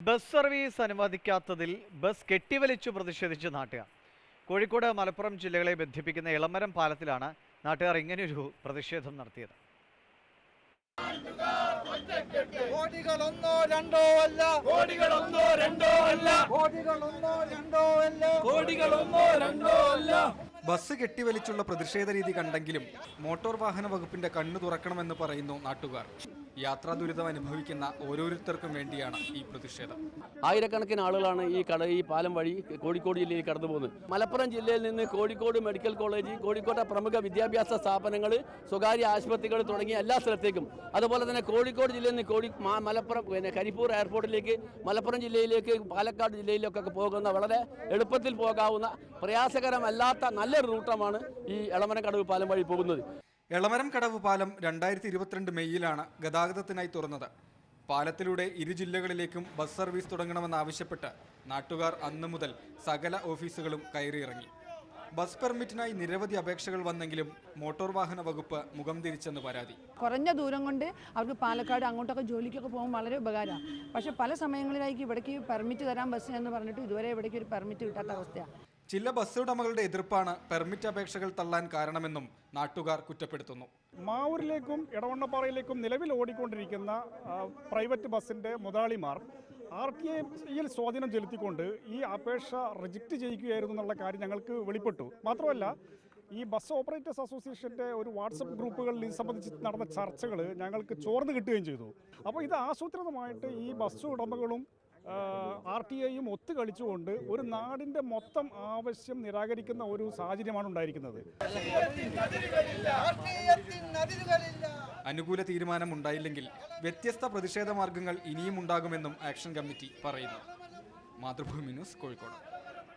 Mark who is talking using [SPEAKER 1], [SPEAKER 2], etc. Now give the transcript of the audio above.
[SPEAKER 1] Bus service അനുവദിക്കാത്തതിൽ bus കെട്ടിവലിച്ചു പ്രതിഷേധിച്ച് നാട്ടുകാർ. കോഴിക്കോട് മലപ്പുറം ജില്ലകളെ ബന്ധിപ്പിക്കുന്ന ഇളമരം പാലത്തിലാണ് നാട്ടുകാർ ഇങ്ങനെയൊരു പ്രതിഷേധം നടത്തിയത്.
[SPEAKER 2] കോടികളൊന്നോ രണ്ടോ അല്ല.
[SPEAKER 3] കോടികളൊന്നോ രണ്ടോ അല്ല.
[SPEAKER 2] കോടികളൊന്നോ രണ്ടോ അല്ല.
[SPEAKER 3] കോടികളൊന്നോ രണ്ടോ അല്ല.
[SPEAKER 4] ബസ് കെട്ടിവലിച്ചുള്ള പ്രതിഷേധ രീതി കണ്ടെങ്കിലും മോട്ടോർ വാഹന വകുപ്പിന്റെ കണ്ണു തുറക്കണമെന്ന് പറയുന്നു നാട്ടുകാർ. യാത്രാ ദുരിതം അനുഭവിക്കുന്ന ഓരോരുത്തർക്കും വേണ്ടിയാണ് ഈ പ്രതിഷേധം.
[SPEAKER 5] ആയിരക്കണക്കിന് ആളുകളാണ് ഈ കട ഈ പാലം വഴി കോഴിക്കോട് ജില്ലയിൽ കടന്നു പോകുന്നത് മലപ്പുറം ജില്ലയിൽ നിന്ന് കോഴിക്കോട് മെഡിക്കൽ കോളേജ് കോഴിക്കോട്ടെ പ്രമുഖ വിദ്യാഭ്യാസ സ്ഥാപനങ്ങൾ സ്വകാര്യ ആശുപത്രികൾ തുടങ്ങിയ എല്ലാ സ്ഥലത്തേക്കും. അതുപോലെ തന്നെ കോഴിക്കോട് ജില്ലയിൽ നിന്ന് കോഴി മലപ്പുറം പിന്നെ കരിപ്പൂർ എയർപോർട്ടിലേക്ക് മലപ്പുറം ജില്ലയിലേക്ക് പാലക്കാട് ജില്ലയിലേക്കൊക്കെ പോകുന്ന വളരെ എളുപ്പത്തിൽ പോകാവുന്ന പ്രയാസകരമല്ലാത്ത നല്ലൊരു റൂട്ടമാണ് ഈ എളമനക്കടവ് പാലം വഴി പോകുന്നത്.
[SPEAKER 4] എളമരം കടവ് പാലം രണ്ടായിരത്തി ഇരുപത്തിരണ്ട് മെയ്യിലാണ് ഗതാഗതത്തിനായി തുറന്നത്. പാലത്തിലൂടെ ഇരു ജില്ലകളിലേക്കും ബസ് സർവീസ് തുടങ്ങണമെന്നാവശ്യപ്പെട്ട് നാട്ടുകാർ അന്നു മുതൽ സകല ഓഫീസുകളും കയറിയിറങ്ങി. ബസ് പെർമിറ്റിനായി നിരവധി അപേക്ഷകൾ വന്നെങ്കിലും മോട്ടോർ വാഹന വകുപ്പ് മുഖം തിരിച്ചെന്ന് പരാതി.
[SPEAKER 6] കുറഞ്ഞ ദൂരം കൊണ്ട് അവർക്ക് പാലക്കാട് അങ്ങോട്ടൊക്കെ ജോലിക്കൊക്കെ പോകുമ്പോൾ വളരെ ഉപകാരമാണ്. പക്ഷേ പല സമയങ്ങളിലായിരിക്കും ഇവിടേക്ക് പെർമിറ്റ് തരാൻ എന്ന് പറഞ്ഞിട്ട് ഇതുവരെ ഇവിടേക്ക് ഒരു പെർമിറ്റ് കിട്ടാത്ത അവസ്ഥയാണ്.
[SPEAKER 4] ചില ബസ് ഉടമകളുടെ എതിർപ്പാണ് പെർമിറ്റ് അപേക്ഷകൾ തള്ളാൻ കാരണമെന്നും നാട്ടുകാർ കുറ്റപ്പെടുത്തുന്നു.
[SPEAKER 7] മാവൂരിലേക്കും ഇടവണ്ണപ്പാറയിലേക്കും നിലവിൽ ഓടിക്കൊണ്ടിരിക്കുന്ന പ്രൈവറ്റ് ബസ്സിന്റെ മുതലാളിമാർ ആർ ടി ഐയിൽ സ്വാധീനം ചെലുത്തിക്കൊണ്ട് ഈ അപേക്ഷ റിജക്റ്റ് ചെയ്യിക്കുകയായിരുന്നു എന്നുള്ള കാര്യം ഞങ്ങൾക്ക് വെളിപ്പെട്ടു. മാത്രമല്ല ഈ ബസ് ഓപ്പറേറ്റേഴ്സ് അസോസിയേഷന്റെ ഒരു വാട്സപ്പ് ഗ്രൂപ്പുകളിൽ ഇത് സംബന്ധിച്ച് നടന്ന ചർച്ചകൾ ഞങ്ങൾക്ക് ചോർന്ന് കിട്ടുകയും ചെയ്തു. അപ്പോൾ ഇത് ആസൂത്രിതമായിട്ട് ഈ ബസ് ഉടമകളും ആർ ടി ഐയും ഒത്തു കളിച്ചുകൊണ്ട് ഒരു നാടിന്റെ മൊത്തം ആവശ്യം നിരാകരിക്കുന്ന ഒരു സാഹചര്യമാണ് ഉണ്ടായിരിക്കുന്നത്.
[SPEAKER 4] അനുകൂല തീരുമാനം ഉണ്ടായില്ലെങ്കിൽ വ്യത്യസ്ത പ്രതിഷേധ മാർഗങ്ങൾ ഇനിയും ഉണ്ടാകുമെന്നും ആക്ഷൻ കമ്മിറ്റി പറയുന്നു. മാതൃഭൂമി ന്യൂസ് കോഴിക്കോട്.